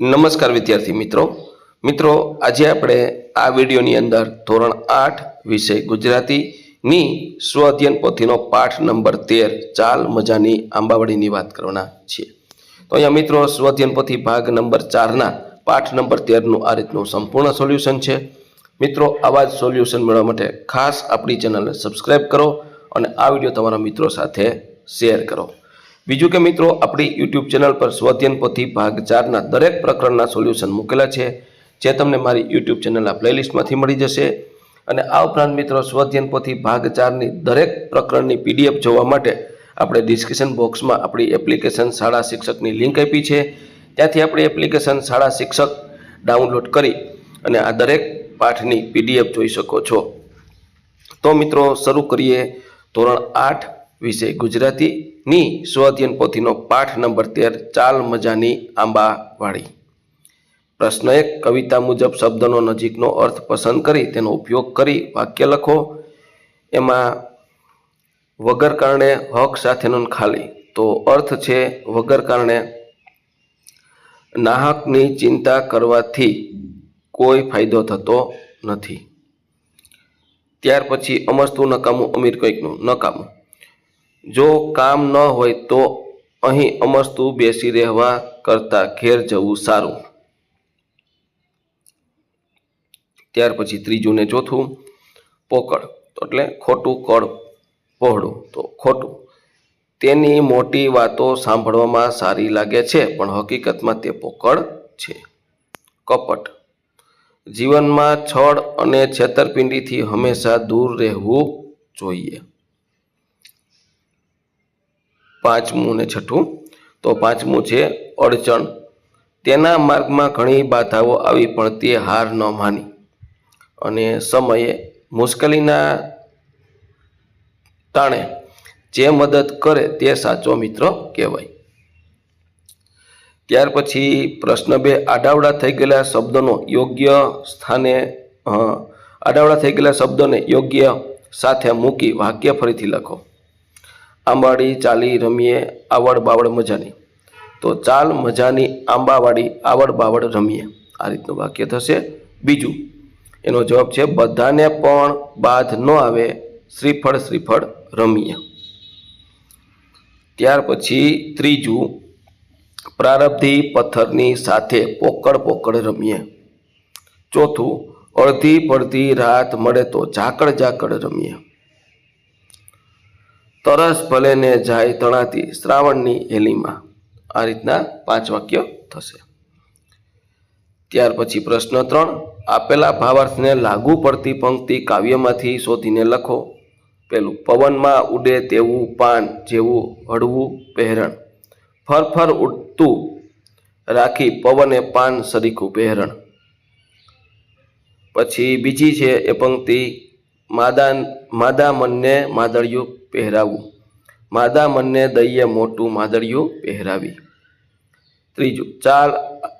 નમસ્કાર વિદ્યાર્થી મિત્રો. મિત્રો, આજે આપણે આ વિડીયોની અંદર ધોરણ આઠ વિષય ગુજરાતીની સ્વ અધ્યયન પોથીનો પાઠ નંબર તેર, ચાલ મજાની આંબાવડીની વાત કરવાના છીએ. તો અહીંયા મિત્રો, સ્વ અધ્યયન પોથી ભાગ નંબર ચારના પાઠ નંબર તેરનું આ રીતનું સંપૂર્ણ સોલ્યુશન છે. મિત્રો, આવા જ સોલ્યુશન મેળવવા માટે ખાસ આપણી ચેનલને સબસ્ક્રાઈબ કરો અને આ વીડિયો તમારા મિત્રો સાથે શેર કરો. બીજું કે મિત્રો, આપણી યુટ્યુબ ચેનલ પર સ્વધ્યન પોથી ભાગ ચારના દરેક પ્રકરણના સોલ્યુશન મૂકેલા છે, જે તમને મારી યુટ્યુબ ચેનલના પ્લેલિસ્ટમાંથી મળી જશે. અને આ ઉપરાંત મિત્રો સ્વધ્યન પોથી ભાગ ચારની દરેક પ્રકરણની પીડીએફ જોવા માટે આપણે ડિસ્ક્રિપ્શન બોક્સમાં આપણી એપ્લિકેશન શાળા શિક્ષકની લિંક આપી છે. ત્યાંથી આપણી એપ્લિકેશન શાળા શિક્ષક ડાઉનલોડ કરી અને આ દરેક પાઠની પીડીએફ જોઈ શકો છો. તો મિત્રો, શરૂ કરીએ ધોરણ આઠ વિષય ગુજરાતીની સ્વઅધ્યયન પોથીનો પાઠ નંબર તેર, ચાલ મજાની આંબાવાળી પ્રશ્ન એક, કવિતા મુજબ શબ્દનો નજીકનો અર્થ પસંદ કરી તેનો ઉપયોગ કરી વાક્ય લખો. એમાં, વગર કારણે હક સાથેનો ખાલી. તો અર્થ છે, વગર કારણે નાહકની ચિંતા કરવાથી કોઈ ફાયદો થતો નથી. ત્યાર પછી અમસ્તું નકામું અમીર કંઈકનું નકામું. જો કામ ન હોય તો અહીં અમસ્તુ બેસી રહેવા કરતાં ઘેર જવું સારું. ત્યાર પછી ત્રીજું ને ચોથું, પોકળ. એટલે ખોટું કળ પહોળું. તો ખોટું. તેની મોટી વાતો સાંભળવામાં સારી લાગે છે, પણ હકીકતમાં તે પોકળ છે. કપટ. જીવનમાં છળ અને છેતરપિંડીથી હંમેશા દૂર રહેવું જોઈએ. પાંચમું ને છઠ્ઠું. તો પાંચમું છે અડચણ. તેના માર્ગમાં ઘણી બાધાઓ આવી, પણ તે હાર ન માની. અને સમયે મુશ્કેલીના તાણે જે મદદ કરે તે સાચો મિત્ર કહેવાય. ત્યાર પછી પ્રશ્ન બે, આડાવડા થઈ ગયેલા શબ્દનો યોગ્ય સ્થાને આડાવડા થઈ ગયેલા શબ્દોને યોગ્ય સાથે મૂકી વાક્ય ફરીથી લખો. આંબાડી ચાલી રમીએ, આવડ બાવડ મજાની. તો ચાલ મજાની આંબાવાડી, આવડ બાવડ રમીએ. આ રીતનું વાક્ય થશે. બીજું, એનો જવાબ છે, બધાને પણ બાધ ન આવે, શ્રીફળ શ્રીફળ રમીએ. ત્યાર પછી ત્રીજું, પ્રારબ્ધી પથ્થરની સાથે પોકળ પોકળ રમીએ. ચોથું, અડધી પડધી રાત મળે તો ઝાકળ ઝાકળ રમીએ. તરસ ભલે ને જાય તણાતી શ્રાવણની હેલીમાં. આ રીતના પાંચ વાક્ય થશે. ત્યાર પછી પ્રશ્ન ત્રણ, આપેલા ભાવાર્થને લાગુ પડતી પંક્તિ કાવ્યમાંથી શોધીને લખો. પેલું, પવનમાં ઉડે તેવું પાન જેવું હળવું પહેરણ. ફરફર ઉડતું રાખી પવને પાન સરીખું પહેરણ. પછી બીજી છે એ પંક્તિ માદા માદા મનને માદળિયું પહેરાવવું માદા મનને દઈએ મોટું માદળિયું પહેરાવી. ત્રીજું, ચાલ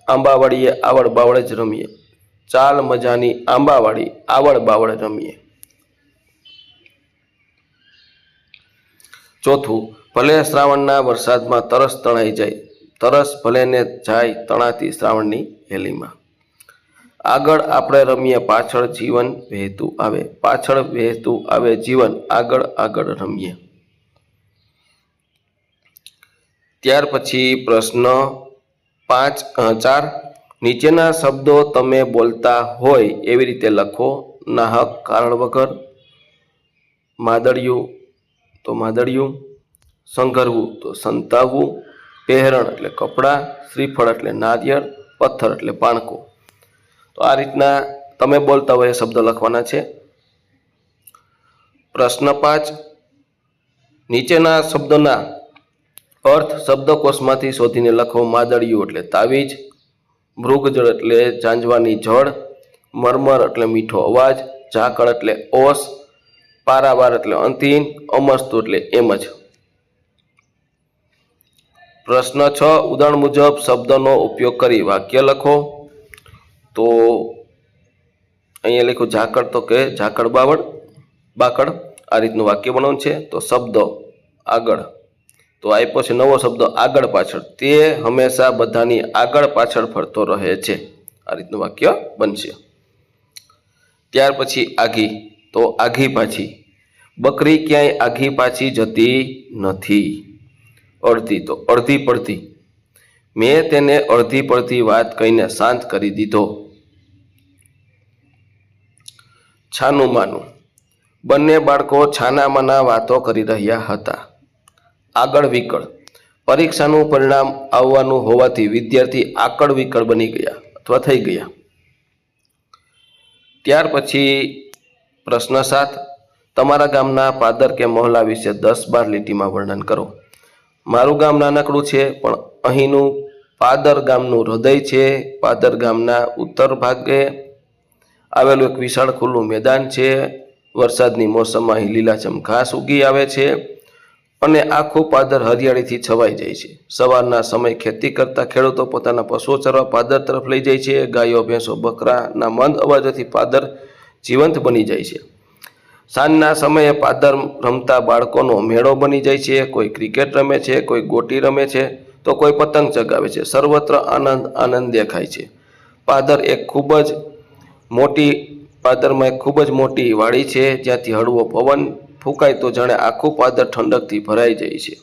આંબાવાડીએ આવડ બાવડ જ રમીએ. ચાલ મજાની આંબાવાડી આવડ બાવળ રમીએ. ચોથું, ભલે શ્રાવણના વરસાદમાં તરસ તણાઈ જાય, તરસ ભલે ને જાય તણાતી શ્રાવણની હેલીમાં આગળ આપણે રમીએ, પાછળ જીવન વહેતું આવે, પાછળ વહેતું આવે જીવન, આગળ આગળ રમીએ. ત્યાર પછી પ્રશ્ન પાંચ ચાર. નીચેના શબ્દો તમે બોલતા હોય એવી રીતે લખો. નાહક કારણ વગર માદળિયું તો માદળિયું સંઘરવું, તો સંતાવવું. પહેરણ, એટલે કપડાં. શ્રીફળ, એટલે નારિયેળ. પથ્થર, એટલે પાણકો. તો આ રીતના તમે બોલતા હોય એ શબ્દો લખવાના છે. પ્રશ્ન પાંચ. નીચેના શબ્દોના અર્થ શબ્દકોશમાંથી શોધીને લખો માદળિયું એટલે તાવીજ, મૃગજળ એટલે જાંજવાની જળ, મરમર એટલે મીઠો અવાજ, ઝાકળ એટલે ઓસ પારાવાર એટલે અંતિમ અમસ્તુ એટલે એમ જ પ્રશ્ન છ. ઉદાહરણ મુજબ શબ્દનો ઉપયોગ કરી વાક્ય લખો. તો અહીંયા લખ્યું ઝાકળ તો કે ઝાકળ બાવળ બાકડ આ રીતનું વાક્ય બનાવવાનું છે. તો શબ્દો આગળ. તો આપ્યો છે નવો શબ્દ આગળ પાછળ. તે હંમેશા બધાની આગળ પાછળ ફરતો રહે છે. આ રીતનું વાક્ય બનશે. ત્યાર પછી આઘી તો આઘી પાછી. બકરી ક્યાંય આઘી પાછી જતી નથી. અડધી. તો અડધી પડતી. મેં તેને અડધી પડતી વાત કહીને શાંત કરી દીધો. છાનું માનું. બંને બાળકો છાનામાના વાતો કરી રહ્યા હતા. આગળ વિકળ. પરીક્ષાનું પરિણામ આવવાનું હોવાથી વિદ્યાર્થી આકળ વિકળ બની ગયા અથવા થઈ ગયા. ત્યાર પછી પ્રશ્ન સાત. તમારા ગામના પાદર કે મહોલ્લા વિશે દસ બાર લીટીમાં વર્ણન કરો. મારું ગામ નાનકડું છે, પણ અહીંનું પાદર ગામનું હૃદય છે. પાદર ગામના ઉત્તર ભાગે આવેલું એક વિશાળ ખુલ્લું મેદાન છે. વરસાદની મોસમમાં અહીં લીલાછમ ઘાસ ઉગી આવે છે અને આખું પાદર હરિયાળીથી છવાઈ જાય છે. સવારના સમય ખેતી કરતા ખેડૂતો પોતાના પશુઓ ચરવા પાદર તરફ લઈ જાય છે. ગાયો, ભેંસો, બકરાના મંદ અવાજોથી પાદર જીવંત બની જાય છે. સાંજના સમયે પાદર રમતા બાળકોનો મેળો બની જાય છે. કોઈ ક્રિકેટ રમે છે, કોઈ ગોટી રમે છે, તો કોઈ પતંગ ચગાવે છે. સર્વત્ર આનંદ આનંદ દેખાય છે. પાદર એક ખૂબ જ મોટી પાદરમાં એક ખૂબ જ મોટી વાડી છે, જ્યાંથી હળવો પવન ફૂંકાય તો જાણે આખું પાદર ઠંડકથી ભરાઈ જાય છે.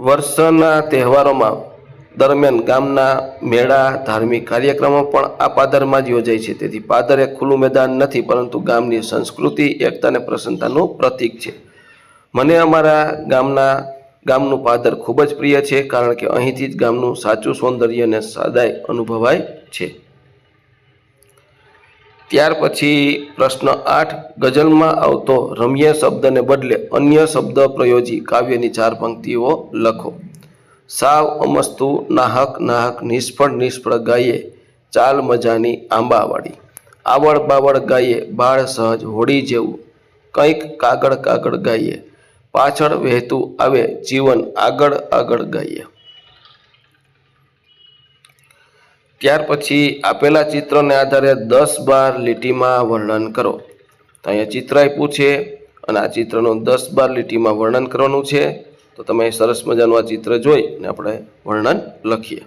વર્ષના તહેવારોમાં દરમિયાન ગામના મેળા, ધાર્મિક કાર્યક્રમો પણ આ પાદરમાં જ યોજાય છે. તેથી પાદર એક ખુલ્લું મેદાન નથી, પરંતુ ગામની સંસ્કૃતિ, એકતા અને પ્રસન્નતાનું પ્રતીક છે. મને અમારા ગામના ગામનું પાદર ખૂબ જ પ્રિય છે, કારણ કે અહીંથી જ ગામનું સાચું સૌંદર્ય અને સાદાઈ અનુભવાય છે. ત્યાર પછી પ્રશ્ન આઠ, ગઝલમાં આવતો રમ્ય શબ્દને બદલે અન્ય શબ્દ પ્રયોજી કાવ્યની ચાર પંક્તિઓ લખો. સાવ, અમસ્તુ, નાહક નાહક, નિષ્ફળ નિષ્ફળ ગાયે ચાલ મજાની આંબાવાળી આવડ બાવડ ગાયે બાળ સહજ હોડી જેવું, કંઈક કાગળ કાગળ ગાયે પાછળ વહેતું આવે જીવન આગળ આગળ ગાઈએ. ત્યાર પછી આપેલા ચિત્રને આધારે દસ બાર લીટીમાં વર્ણન કરો. તો અહીંયા ચિત્ર આપ્યું છે અને આ ચિત્રનું દસ બાર લીટીમાં વર્ણન કરવાનું છે. તો તમે સરસ મજાનું આ ચિત્ર જોઈ અને આપણે વર્ણન લખીએ.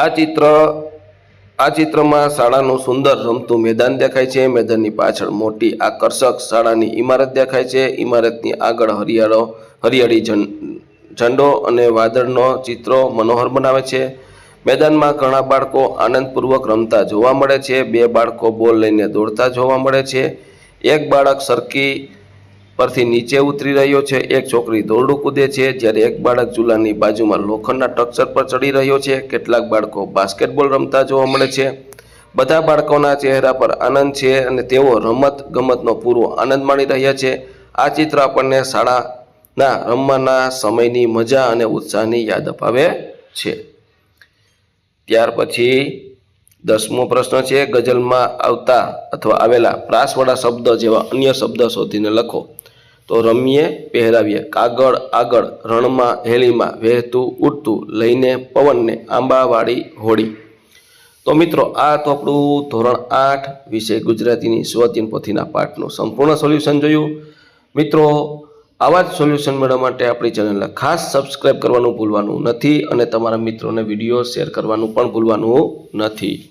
આ ચિત્ર આ ચિત્રમાં શાળાનું સુંદર રમતું મેદાન દેખાય છે. મેદાનની પાછળ મોટી આકર્ષક શાળાની ઇમારત દેખાય છે. ઇમારતની આગળ હરિયાળો, હરિયાળી ઝંડો અને વાદળનો ચિત્રો મનોહર બનાવે છે. મેદાનમાં ઘણા બાળકો આનંદપૂર્વક રમતા જોવા મળે છે. બે બાળકો બોલ લઈને દોડતા જોવા મળે છે. એક બાળક સરકી પરથી નીચે ઉતરી રહ્યો છે. એક છોકરી દોરડું કૂદે છે, જ્યારે એક બાળક ઝૂલાની બાજુમાં લોખંડના ટક્સર પર ચડી રહ્યો છે. કેટલાક બાળકો બાસ્કેટબોલ રમતા જોવા મળે છે. બધા બાળકોના ચહેરા પર આનંદ છે અને તેઓ રમત ગમતનો પૂરો આનંદ માણી રહ્યા છે. આ ચિત્ર આપણને શાળાના રમવાના સમયની મજા અને ઉત્સાહની યાદ અપાવે છે. ત્યાર પછી દસમો પ્રશ્ન છે, ગઝલમાં આવતા અથવા આવેલા પ્રાસવાળા શબ્દ જેવા અન્ય શબ્દ શોધીને લખો. તો રમીએ, પહેરાવીએ. કાગળ આગળ, રણમાં હેલીમાં વહેતું, ઉડતું, લઈને પવનને આંબાવાળી હોડી. તો મિત્રો, આ તો આપણું ધોરણ આઠ વિષય ગુજરાતીની સ્વતિન પોથીના પાઠનું સંપૂર્ણ સોલ્યુશન જોયું. મિત્રો, આવા જ સોલ્યુશન મેળવવા માટે આપણી ચેનલને ખાસ સબસ્ક્રાઈબ કરવાનું ભૂલવાનું નથી અને તમારા મિત્રોને વીડિયો શેર કરવાનું પણ ભૂલવાનું નથી.